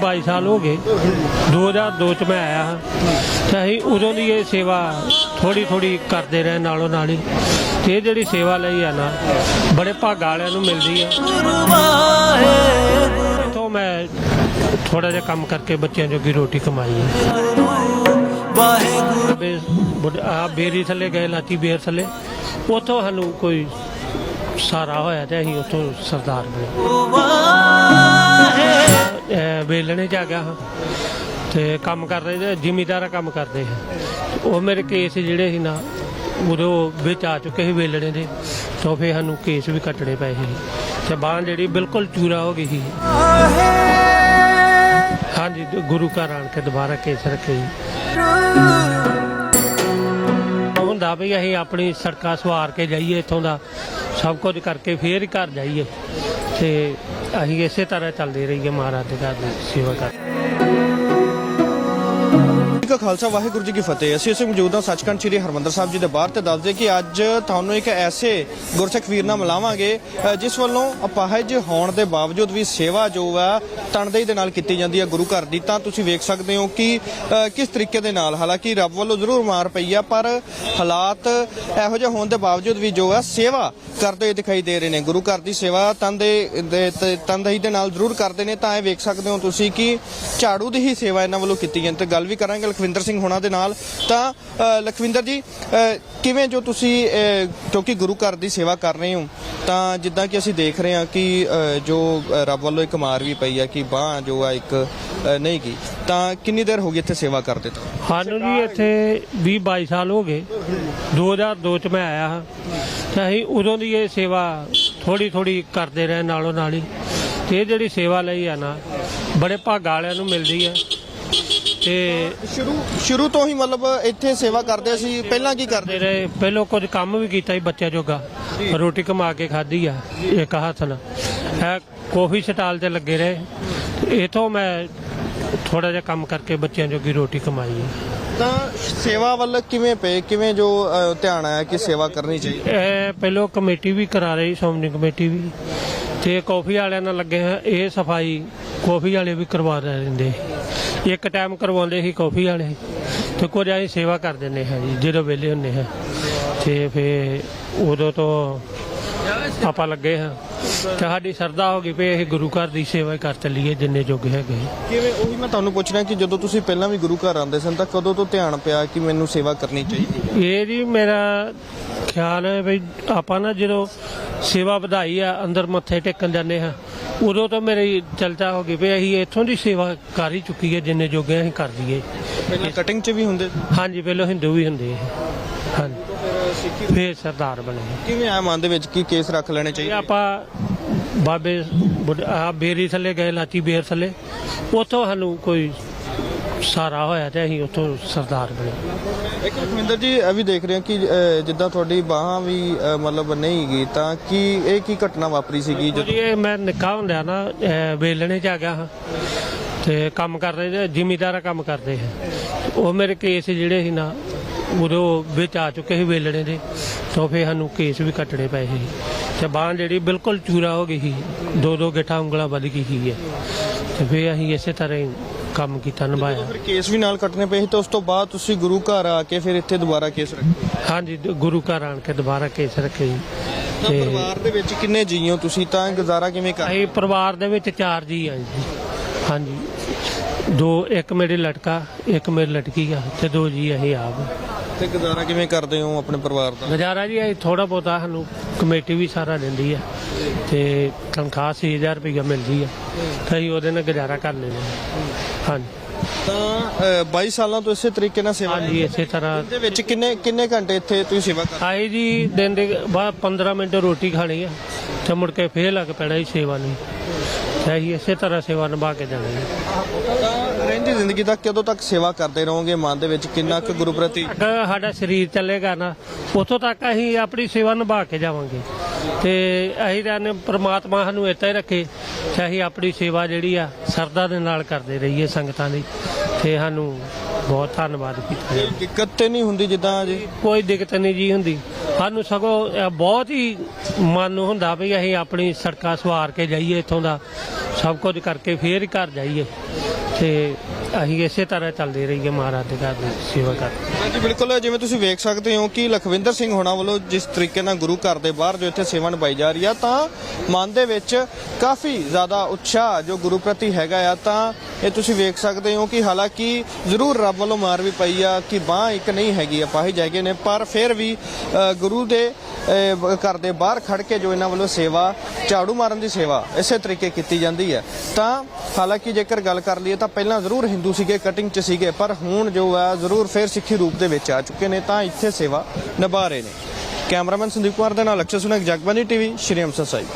22 ਸਾਲ ਹੋ ਗਏ। 2002 ਚ ਮੈਂ ਆਇਆ ਹਾਂ। ਤੇ ਅਸੀਂ ਉਦੋਂ ਦੀ ਇਹ ਸੇਵਾ ਥੋੜੀ ਥੋੜੀ ਕਰਦੇ ਰਹੇ, ਨਾਲੋਂ ਨਾਲ ਹੀ। ਤੇ ਇਹ ਜਿਹੜੀ ਸੇਵਾ ਲਈ ਆ ਨਾ, ਬੜੇ ਭਾਗਾਂ ਵਾਲਿਆਂ ਨੂੰ ਮਿਲਦੀ ਆ। ਤੋਂ ਮੈਂ ਥੋੜਾ ਜਿਹਾ ਕੰਮ ਕਰਕੇ ਬੱਚਿਆਂ ਜੋਗੀ ਰੋਟੀ ਕਮਾਈ ਹੈ ਬੇ ਬੇਰੀ ਥੱਲੇ ਗਏ, ਲਾਚੀ ਬੇਰ ਥੱਲੇ। ਉੱਥੋਂ ਸਾਨੂੰ ਕੋਈ ਸਾਰਾ ਹੋਇਆ ਤੇ ਅਸੀਂ ਉੱਥੋਂ ਸਰਦਾਰ ਬਣੇ। ਵੇਲਣੇ ਚ ਆ ਗਿਆ ਹਾਂ ਤੇ ਕੰਮ ਕਰਦੇ ਰਹੇ ਜ਼ਿਮੀਦਾਰਾ ਕੰਮ ਕਰਦੇ ਹੈ ਉਹ ਮੇਰੇ ਕੇਸ ਜਿਹੜੇ ਸੀ ਨਾ, ਉਦੋਂ ਵਿੱਚ ਆ ਚੁੱਕੇ ਸੀ ਵੇਲਣੇ ਦੇ। ਤਾਂ ਫਿਰ ਸਾਨੂੰ ਕੇਸ ਵੀ ਕੱਟਣੇ ਪਏ ਸੀ। ਤੇ ਬਾਂਹ ਜਿਹੜੀ ਬਿਲਕੁਲ ਚੂਰਾ ਹੋ ਗਈ ਸੀ। ਹਾਂਜੀ, ਗੁਰੂ ਘਰ ਆਣ ਕੇ ਦੁਬਾਰਾ ਕੇਸ ਰੱਖੇ ਜੀ। ਹੁੰਦਾ ਵੀ ਅਸੀਂ ਆਪਣੀ ਸੜਕਾਂ ਸਵਾਰ ਕੇ ਜਾਈਏ, ਇੱਥੋਂ ਦਾ ਸਭ ਕੁਝ ਕਰਕੇ ਫੇਰ ਹੀ ਘਰ ਜਾਈਏ। ਤੇ ਅਸੀਂ ਇਸੇ ਤਰ੍ਹਾਂ ਚੱਲਦੇ ਰਹੀਏ ਮਹਾਰਾਜ ਦੇ ਘਰ ਦੀ ਸੇਵਾ ਕਰ ਜੀ ਕਾ ਖਾਲਸਾ, ਵਾਹਿਗੁਰੂ ਜੀ ਕੀ ਫਤਿਹ। ਅਸੀਂ ਇਸ ਮੌਜੂਦ ਹਾਂ ਸੱਚਖੰਡ ਸ੍ਰੀ ਹਰਮੰਦਰ ਸਾਹਿਬ ਜੀ ਦੇ ਬਾਹਰ ਤੇ ਦੱਸਦੇ ਕਿ ਅੱਜ ਤੁਹਾਨੂੰ ਇੱਕ ਐਸੇ ਗੁਰਸਿੱਖ ਵੀਰ ਨਾਲ ਮਿਲਾਵਾਂਗੇ ਜਿਸ ਵੱਲੋਂ ਅਪਾਹਜ ਹੋਣ ਦੇ ਬਾਵਜੂਦ ਵੀ ਸੇਵਾ ਜੋ ਹੈ, ਤਨਦੇਹੀ ਦੇ ਨਾਲ ਕੀਤੀ ਜਾਂਦੀ ਹੈ ਗੁਰੂ ਘਰ ਦੀ। ਤਾਂ ਤੁਸੀਂ ਵੇਖ ਸਕਦੇ ਹੋ ਕਿ ਕਿਸ ਤਰੀਕੇ ਦੇ ਨਾਲ। ਹਾਲਾਂਕਿ ਰੱਬ ਵੱਲੋਂ ਜ਼ਰੂਰ ਮਾਰ ਪਈ ਆ ਪਰ ਹਾਲਾਤ ਇਹੋ ਜਿਹੇ ਹੋਣ ਦੇ ਬਾਵਜੂਦ ਵੀ ਜੋ ਹੈ, ਸੇਵਾ ਕਰਦੇ ਹੋਏ ਦਿਖਾਈ ਦੇ ਰਹੇ ਨੇ। ਗੁਰੂ ਘਰ ਦੀ ਸੇਵਾ ਤਨਦੇ, ਦੇ ਤਨਦੇਹੀ ਦੇ ਨਾਲ ਜ਼ਰੂਰ ਕਰਦੇ ਨੇ। ਤਾਂ ਇਹ ਵੇਖ ਸਕਦੇ ਹੋ ਤੁਸੀਂ ਕਿ ਝਾੜੂ ਦੀ ਹੀ ਸੇਵਾ ਇਹਨਾਂ ਵੱਲੋਂ ਕੀਤੀ ਜਾਂਦੀ ਤੇ ਗੱਲ ਵੀ ਕਰਾਂਗੇ ਲਖਵਿੰਦਰ ਸਿੰਘ ਹੋਣਾ ਦੇ ਨਾਲ। ਤਾਂ ਲਖਵਿੰਦਰ ਜੀ ਕਿਵੇਂ ਜੋ ਤੁਸੀਂ ਕਿਉਂਕਿ ਗੁਰੂ ਘਰ ਦੀ ਸੇਵਾ ਕਰ ਰਹੇ ਹੋ, ਤਾਂ ਜਿੱਦਾਂ ਕਿ ਅਸੀਂ ਦੇਖ ਰਹੇ ਹਾਂ ਕਿ ਜੋ ਰੱਬ ਵੱਲੋਂ ਇੱਕ ਮਾਰ ਵੀ ਪਈ ਆ ਕਿ ਬਾਹ ਜੋ ਆ ਇੱਕ ਨਹੀਂ ਗਈ। ਤਾਂ ਕਿੰਨੀ ਦੇਰ ਹੋ ਗਈ ਇੱਥੇ ਸੇਵਾ ਕਰਦੇ ਤੋਂ? ਸਾਨੂੰ ਜੀ ਇੱਥੇ 20 22 ਸਾਲ ਹੋ ਗਏ। 2002 ਚ ਮੈਂ ਆਇਆ ਹਾਂ। ਤਾਂ ਅਸੀਂ ਉਦੋਂ ਦੀ ਇਹ ਸੇਵਾ ਥੋੜੀ ਥੋੜੀ ਕਰਦੇ ਰਹੇ ਨਾਲੋਂ ਨਾਲ ਹੀ। ਤੇ ਇਹ ਜਿਹੜੀ ਸੇਵਾ ਲਈ ਆ ਨਾ, ਬੜੇ ਭਾਗਾਂ ਵਾਲਿਆਂ ਨੂੰ ਮਿਲਦੀ ਹੈ ਤੇ ਸ਼ੁਰੂ ਸ਼ੁਰੂ ਤੋਂ ਹੀ ਮਤਲਬ ਇੱਥੇ ਸੇਵਾ ਕਰਦੇ ਸੀ ਪਹਿਲਾਂ ਕੀ ਕਰਦੇ ਰਹੇ ਪਹਿਲੋਂ ਕੁਝ ਕੰਮ ਵੀ ਕੀਤਾ ਸੀ ਬੱਚਿਆਂ ਜੋਗਾ। ਰੋਟੀ ਕਮਾ ਕੇ ਖਾਧੀ ਆ ਇੱਕ ਹੱਥ ਨਾਲ। ਇਹ ਕਾਫੀ ਸਟਾਲ ਤੇ ਲੱਗੇ ਰਹੇ। ਇਥੋਂ ਮੈਂ ਥੋੜਾ ਜਿਹਾ ਕੰਮ ਕਰਕੇ ਬੱਚਿਆਂ ਜੋਗੀ ਰੋਟੀ ਕਮਾਈ ਹੈ ਤਾਂ ਸੇਵਾ ਵੱਲ ਕਿਵੇਂ ਪਏ? ਕਿਵੇਂ ਜੋ ਅ, ਧਿਆਨ ਆਇਆ ਕਿ ਸੇਵਾ ਕਰਨੀ ਚਾਹੀਦੀ? ਇਹ ਪਹਿਲੋਂ ਕਮੇਟੀ ਵੀ ਕਰਾ ਰਹੀ ਸ਼੍ਰੋਮਣੀ ਕਮੇਟੀ ਵੀ। ਤੇ ਕਾਫੀ ਵਾਲਿਆਂ ਨਾਲ ਲੱਗੇ ਹਾਂ ਇਹ ਸਫ਼ਾਈ ਕਾਫੀ ਵਾਲੇ ਵੀ ਕਰਵਾ ਰਹੇ ਰਹਿੰਦੇ। ਇੱਕ ਟਾਈਮ ਕਰਵਾਉਂਦੇ ਸੀ ਕਾਫੀ ਵਾਲੇ। ਤੇ ਕੁਝ ਅਸੀਂ ਸੇਵਾ ਕਰ ਦਿੰਦੇ ਹਾਂ ਜੀ ਜਦੋਂ ਵਿਹਲੇ ਹੁੰਦੇ ਹਾਂ। ਤੇ ਫੇ ਉਦੋਂ ਤੋਂ ਆਪਾਂ ਲੱਗੇ ਹਾਂ। ਤੇ ਸਾਡੀ ਸਰਦਾ ਹੋ ਗਈ ਵੀ ਇਹ ਗੁਰੂ ਘਰ ਦੀ ਸੇਵਾ ਕਰ ਚੱਲੀਏ ਜਿੰਨੇ ਜੋਗੇ ਹੈਗੇ। ਕਿਵੇਂ ਉਹੀ ਮੈਂ ਤੁਹਾਨੂੰ ਪੁੱਛ ਰਿਹਾ ਕਿ ਜਦੋਂ ਤੁਸੀਂ ਪਹਿਲਾਂ ਵੀ ਗੁਰੂ ਘਰ ਆਉਂਦੇ ਸਨ ਤਾਂ ਕਦੋਂ ਤੋਂ ਧਿਆਨ ਪਿਆ ਕਿ ਮੈਨੂੰ ਸੇਵਾ ਕਰਨੀ ਚਾਹੀਦੀ ਹੈ? ਇਹ ਜੀ ਮੇਰਾ ਖਿਆਲ ਹੈ ਵੀ ਆਪਾਂ ਨਾ ਜਦੋਂ ਸੇਵਾ ਵਧਾਈ ਆ ਅੰਦਰ ਮੱਥੇ ਟੇਕਣ ਜਾਂਦੇ ਹਾਂ। ਉਦੋਂ ਤੋਂ ਮੇਰੀ ਚਲਚਾ ਹੋ ਗਈ ਵੀ ਅਸੀਂ ਇੱਥੋਂ ਦੀ ਸੇਵਾ ਕਰ ਹੀ ਚੁੱਕੀ ਹੈ ਜਿੰਨੇ ਜੋਗੇ ਅਸੀਂ ਕਰ ਪਹਿਲਾਂ ਕਟਿੰਗ 'ਚ ਵੀ ਹੁੰਦੇ ਸੀ। ਹਾਂਜੀ ਪਹਿਲਾਂ ਹਿੰਦੂ ਵੀ ਹੁੰਦੇ ਸੀ। ਹਾਂਜੀ। ਫਿਰ ਸਰਦਾਰ ਬਣੇ। ਕਿਵੇਂ ਆਇਆ ਮਨ ਦੇ ਵਿੱਚ ਕੀ ਕੇਸ ਰੱਖ ਲੈਣੇ ਚਾਹੀਦੇ? ਆਪਾਂ ਬਾਬੇ ਆਹ ਬੇਰੀ ਥੱਲੇ ਗਏ ਲਾਚੀ ਬੇਰ ਥੱਲੇ। ਉੱਥੋਂ ਸਾਨੂੰ ਕੋਈ ਸਾਰਾ ਹੋਇਆ ਤੇ ਅਸੀਂ ਉੱਥੋਂ ਸਰਦਾਰ ਬਣੇ। ਇੱਕ ਲਖਵਿੰਦਰ ਜੀ ਇਹ ਵੀ ਦੇਖ ਰਹੇ ਹਾਂ ਕਿ ਅ, ਜਿੱਦਾਂ ਤੁਹਾਡੀ ਬਾਹਾਂ ਵੀ ਅ, ਮਤਲਬ ਨਹੀਂ ਗਈ ਤਾਂ ਕੀ ਇਹ ਕੀ ਘਟਨਾ ਵਾਪਰੀ ਸੀਗੀ ਜੀ ਜਦੋਂ? ਇਹ ਮੈਂ ਨਿੱਕਾ ਹੁੰਦਿਆ ਨਾ ਵੇਲਣੇ ਚ ਆ ਗਿਆ ਹਾਂ ਤੇ ਕੰਮ ਕਰ ਰਹੇ ਜ਼ਿਮੀਦਾਰਾ ਕੰਮ ਕਰਦੇ ਹੈ ਉਹ ਮੇਰੇ ਕੇਸ ਜਿਹੜੇ ਸੀ ਨਾ ਉਦੋਂ ਵਿੱਚ ਆ ਚੁੱਕੇ ਸੀ ਵੇਲਣੇ ਦੇ ਤਾਂ ਫਿਰ ਸਾਨੂੰ ਕੇਸ ਵੀ ਕੱਟਣੇ ਪਏ ਸੀ। ਤੇ ਬਾਂਹ ਜਿਹੜੀ ਬਿਲਕੁਲ ਚੂਰਾ ਹੋ ਗਈ ਸੀ ਦੋ ਦੋ ਗਿੱਠਾਂ ਉਂਗਲਾਂ ਵੱਧ ਗਈ ਸੀ। ਤੇ ਫਿਰ ਅਸੀਂ ਇਸੇ ਤਰ੍ਹਾਂ ਹੀ ਕੰਮ ਕੀਤਾ ਨਿਭਾਇਆ। ਫਿਰ ਕੇਸ ਵੀ ਨਾਲ ਕੱਟਣੇ ਪਏ ਸੀ ਤੇ ਉਸ ਤੋਂ ਬਾਅਦ ਤੁਸੀਂ ਗੁਰੂ ਘਰ ਆ ਕੇ ਫਿਰ ਇੱਥੇ ਦੁਬਾਰਾ ਕੇਸ ਰੱਖੇ? ਹਾਂਜੀ ਦ- ਗੁਰੂ ਘਰ ਆਣ ਕੇ ਦੁਬਾਰਾ ਕੇਸ ਰੱਖੇ ਜੀ। ਤਾਂ ਤੇ ਪਰਿਵਾਰ ਦੇ ਵਿੱਚ ਕਿੰਨੇ ਜੀ ਹੋ ਤੁਸੀਂ? ਤਾਂ ਗੁਜ਼ਾਰਾ ਕਿਵੇਂ ਕਰ ਅਸੀਂ ਪਰਿਵਾਰ ਦੇ ਵਿੱਚ ਚਾਰ ਜੀ ਆ ਜੀ। ਹਾਂਜੀ। ਦੋ ਇੱਕ ਮੇਰੇ ਲੜਕਾ ਇੱਕ ਮੇਰੀ ਲੜਕੀ ਆ ਤੇ ਦੋ ਜੀ ਅਸੀਂ ਆਪ। ਤੇ ਗੁਜ਼ਾਰਾ ਕਿਵੇਂ ਕਰਦੇ ਹੋ ਆਪਣੇ ਪਰਿਵਾਰ ਦਾ? ਗੁਜ਼ਾਰਾ ਜੀ ਥੋੜਾ ਬਹੁਤਾ ਸਾਨੂੰ ਕਮੇਟੀ ਵੀ ਸਾਰਾ ਦਿੰਦੀ ਆ ਤੇ ਤਨਖਾਹ 6000 ਰੁਪਈਆ ਮਿਲਦੀ ਆ। ਤੇ ਅਸੀਂ ਉਹਦੇ ਨਾਲ ਗੁਜ਼ਾਰਾ ਕਰ ਲੈਂਦੇ ਹਾਂ ਹਾਂਜੀ। ਤਾਂ ਅ, 22 ਸਾਲਾਂ ਤੋਂ ਇਸੇ ਤਰੀਕੇ ਨਾਲ ਸੇਵਾ ਹਾਂਜੀ ਇਸੇ ਤਰ੍ਹਾਂ ਦੇ ਵਿੱਚ ਕਿੰਨੇ ਕਿੰਨੇ ਘੰਟੇ ਇੱਥੇ ਤੁਸੀਂ ਸੇਵਾ ਕਰ ਆਈ ਜੀ ਦਿਨ ਦੇ ਬਾਅਦ 15 ਮਿੰਟ ਰੋਟੀ ਖਾਣੀ ਆ ਤੇ ਮੁੜ ਕੇ ਫੇਰ ਲੱਗ ਪੈਣਾ ਜੀ ਸੇਵਾ ਨੂੰ ਤੇ ਅਸੀਂ ਇਸੇ ਤਰ੍ਹਾਂ ਸੇਵਾ ਨਿਭਾ ਕੇ ਜਾਣੀ ਹੈ ਰਹਿੰਦੀ ਜ਼ਿੰਦਗੀ ਤੱਕ ਕਦੋਂ ਤੱਕ ਸੇਵਾ ਕਰਦੇ ਰਹੋਗੇ? ਮਨ ਦੇ ਵਿੱਚ ਕਿੰਨਾ ਕੁ ਗੁਰੂ ਪ੍ਰਤੀ ਤੱਕ ਸਾਡਾ ਸਰੀਰ ਚੱਲੇਗਾ ਨਾ ਉਥੋਂ ਤੱਕ ਅਸੀਂ ਆਪਣੀ ਸੇਵਾ ਨਿਭਾ ਕੇ ਜਾਵਾਂਗੇ। ਤੇ ਅਸੀਂ ਤਾਂ ਪ੍ਰਮਾਤਮਾ ਸਾਨੂੰ ਇੱਥੇ ਰੱਖੇ ਅਸੀਂ ਆਪਣੀ ਸੇਵਾ ਜਿਹੜੀ ਆ ਸਰਦਾ ਦੇ ਨਾਲ ਕਰਦੇ ਰਹੀਏ ਸੰਗਤਾਂ ਦੀ। ਤੇ ਸਾਨੂੰ ਬਹੁਤ ਧੰਨਵਾਦ ਕੀਤਾ ਜੀ। ਦਿੱਕਤ ਤੇ ਨਹੀਂ ਹੁੰਦੀ ਜਿੱਦਾਂ ਜੀ ਕੋਈ ਦਿੱਕਤ ਨਹੀਂ ਜੀ ਹੁੰਦੀ। ਸਾਨੂੰ ਸਗੋਂ ਇਹ ਬਹੁਤ ਹੀ ਮਨ ਨੂੰ ਹੁੰਦਾ ਵੀ ਅਸੀਂ ਆਪਣੀ ਸੜਕਾਂ ਸਵਾਰ ਕੇ ਜਾਈਏ ਇੱਥੋਂ ਦਾ। ਸਭ ਕੁਝ ਕਰਕੇ ਫੇਰ ਘਰ ਜਾਈਏ। ਤੇ ਅਸੀਂ ਇਸੇ ਤਰ੍ਹਾਂ ਚੱਲਦੇ ਰਹੀਏ ਮਹਾਰਾਜ ਦੇ ਘਰ ਦੀ ਸੇਵਾ ਕਰਦੇ ਹਾਂਜੀ, ਬਿਲਕੁਲ, ਜਿਵੇਂ ਤੁਸੀਂ ਵੇਖ ਸਕਦੇ ਹੋ ਕਿ ਲਖਵਿੰਦਰ ਸਿੰਘ ਹੋਣਾ ਵੱਲੋਂ ਜਿਸ ਤਰੀਕੇ ਨਾਲ ਗੁਰੂ ਘਰ ਦੇ ਬਾਹਰ ਜੋ ਇੱਥੇ ਸੇਵਾ ਨਿਭਾਈ ਜਾ ਰਹੀ ਆ, ਤਾਂ ਮਨ ਦੇ ਵਿੱਚ ਕਾਫੀ ਜ਼ਿਆਦਾ ਉਤਸ਼ਾਹ ਜੋ ਗੁਰੂ ਪ੍ਰਤੀ ਹੈਗਾ ਆ, ਤਾਂ ਇਹ ਤੁਸੀਂ ਵੇਖ ਸਕਦੇ ਹੋ ਕਿ ਹਾਲਾਂਕਿ ਜ਼ਰੂਰ ਰੱਬ ਵੱਲੋਂ ਮਾਰ ਵੀ ਪਈ ਆ ਕਿ ਬਾਹ ਇੱਕ ਨਹੀਂ ਹੈਗੀ ਆ ਪਾਹੀ ਹੈਗੇ ਨੇ, ਪਰ ਫਿਰ ਵੀ ਗੁਰੂ ਦੇ ਘਰ ਦੇ ਬਾਹਰ ਖੜ ਕੇ ਜੋ ਇਹਨਾਂ ਵੱਲੋਂ ਸੇਵਾ, ਝਾੜੂ ਮਾਰਨ ਦੀ ਸੇਵਾ ਇਸੇ ਤਰੀਕੇ ਕੀਤੀ ਜਾਂਦੀ ਹੈ। ਤਾਂ ਹਾਲਾਂਕਿ ਜੇਕਰ ਗੱਲ ਕਰ ਲਈਏ, ਤਾਂ ਪਹਿਲਾਂ ਜ਼ਰੂਰ ਹਿੰਦੂ ਸੀਗੇ ਕਟਿੰਗ 'ਚ ਸੀਗੇ, ਪਰ ਹੁਣ ਜੋ ਹੈ, ਜ਼ਰੂਰ ਫਿਰ ਸਿੱਖੀ ਰੂਪ ਦੇ ਵਿੱਚ ਆ ਚੁੱਕੇ ਨੇ, ਤਾਂ ਇੱਥੇ ਸੇਵਾ ਨਿਭਾ ਰਹੇ ਨੇ। ਕੈਮਰਾਮੈਨ ਸੰਦੀਪ ਕੁਮਾਰ ਦੇ ਨਾਲ ਅਕਸ਼ਰ ਸੁਨਕ ਜਗਬਾਨੀ ਟੀਵੀ, ਸ਼੍ਰੀ ਅੰਮ੍ਰਿਤਸਰ ਸਾਹਿਬ।